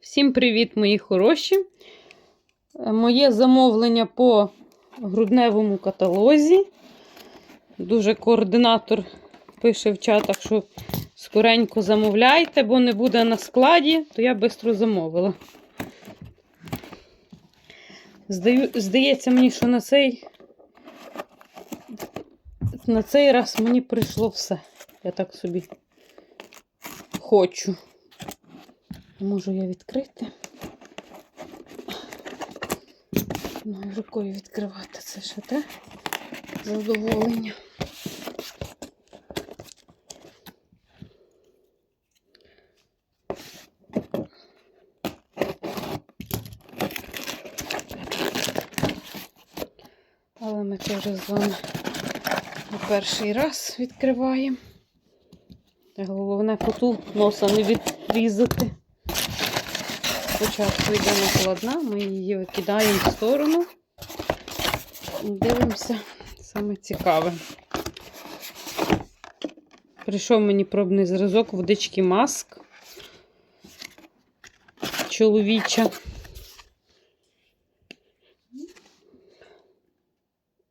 Всім привіт, мої хороші! Е, Моє замовлення по грудневому каталозі. Дуже координатор пише в чатах, що скоренько замовляйте, бо не буде на складі, то я швидко замовила. Здаю, здається мені, що на цей, на цей раз мені прийшло все. Я так собі хочу. Можу я відкрити. Ну, рукою відкривати це ще те задоволення. Але ми це з вами не перший раз відкриваємо. Головне коту носа не відрізати. Спочатку йде накладна, ми її викидаємо в сторону. І дивимося саме цікаве. Прийшов мені пробний зразок водички маск чоловіча.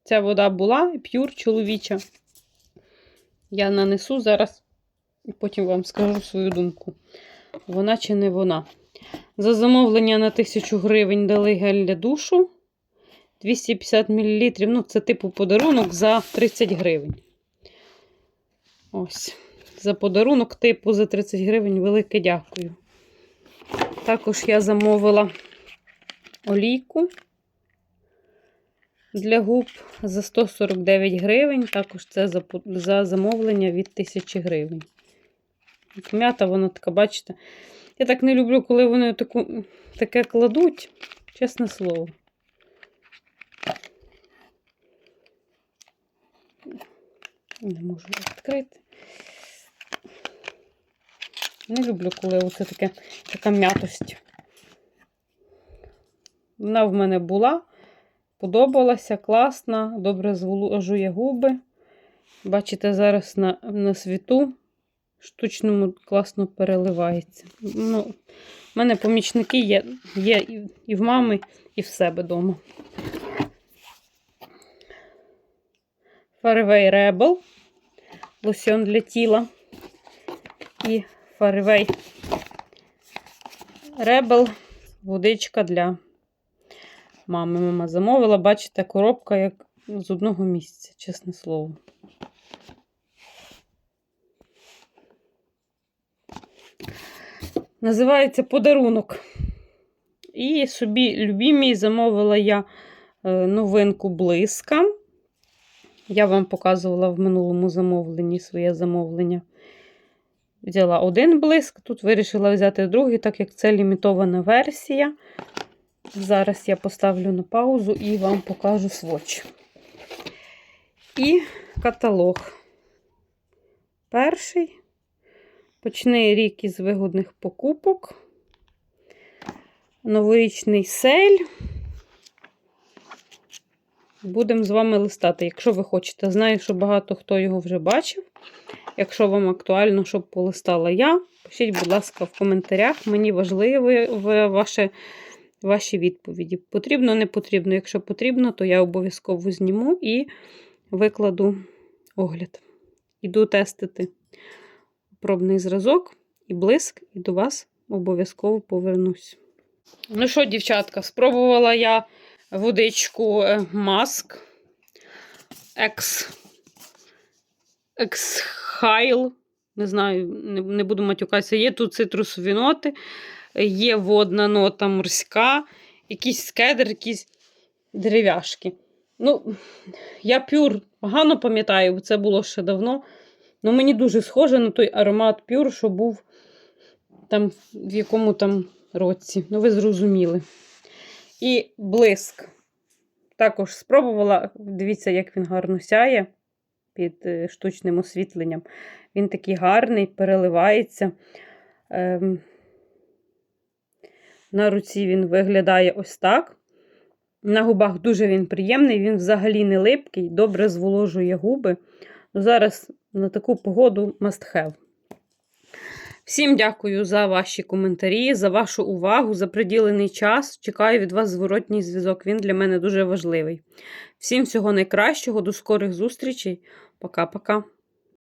Ця вода була п'юр чоловіча. Я нанесу зараз і потім вам скажу свою думку. Вона чи не вона. За замовлення на 1000 гривень дали гель для душу. 250 мл. Ну, це типу подарунок за 30 гривень. Ось. За подарунок, типу, за 30 гривень велике дякую. Також я замовила олійку для губ за 149 гривень. Також це за, за замовлення від 1000 гривень. М'ята, вона така, бачите. Я так не люблю, коли вони таку, таке кладуть, чесне слово. Не можу відкрити. Не люблю, коли оце таке, така м'ятость. Вона в мене була, подобалася, класна, добре зволожує губи. Бачите, зараз на, на світу штучному класно переливається. Ну, У мене помічники є є і, в мами, і в себе вдома. Фарвей Rebel. Лосьон для тіла. І Фарвей Rebel. Водичка для мами. Мама замовила. Бачите, коробка як з одного місця, чесне слово. Називається подарунок. І собі любімій замовила я е, новинку блиска. Я вам показувала в минулому замовленні своє замовлення. Взяла один блиск, тут вирішила взяти другий, так як це лімітована версія. Зараз я поставлю на паузу і вам покажу сводч. І каталог. Перший. Почни рік із вигодних покупок. Новорічний сель. Будемо з вами листати, якщо ви хочете. Знаю, що багато хто його вже бачив. Якщо вам актуально, щоб полистала я, пишіть, будь ласка, в коментарях. Мені важливі ваші, ваші відповіді. Потрібно, не потрібно. Якщо потрібно, то я обов'язково зніму і викладу огляд. Іду тестити пробний зразок і блиск, і до вас обов'язково повернусь. Ну що, дівчатка, спробувала я водичку маск Екс Ексхайл. Не знаю, не, буду матюкатися. Є тут цитрусові ноти, є водна нота морська, якийсь скедер, якісь дерев'яшки. Ну, я пюр погано пам'ятаю, бо це було ще давно. Ну, мені дуже схоже на той аромат пюр, що був там в якому там році. Ну, ви зрозуміли. І блиск. Також спробувала. Дивіться, як він гарно сяє під е, штучним освітленням. Він такий гарний, переливається. Ем... На руці він виглядає ось так. На губах дуже він приємний, він взагалі не липкий, добре зволожує губи. Ну, Зараз на таку погоду must have. Всім дякую за ваші коментарі, за вашу увагу, за приділений час. Чекаю від вас зворотній зв'язок. Він для мене дуже важливий. Всім всього найкращого, до скорих зустрічей. Пока-пока.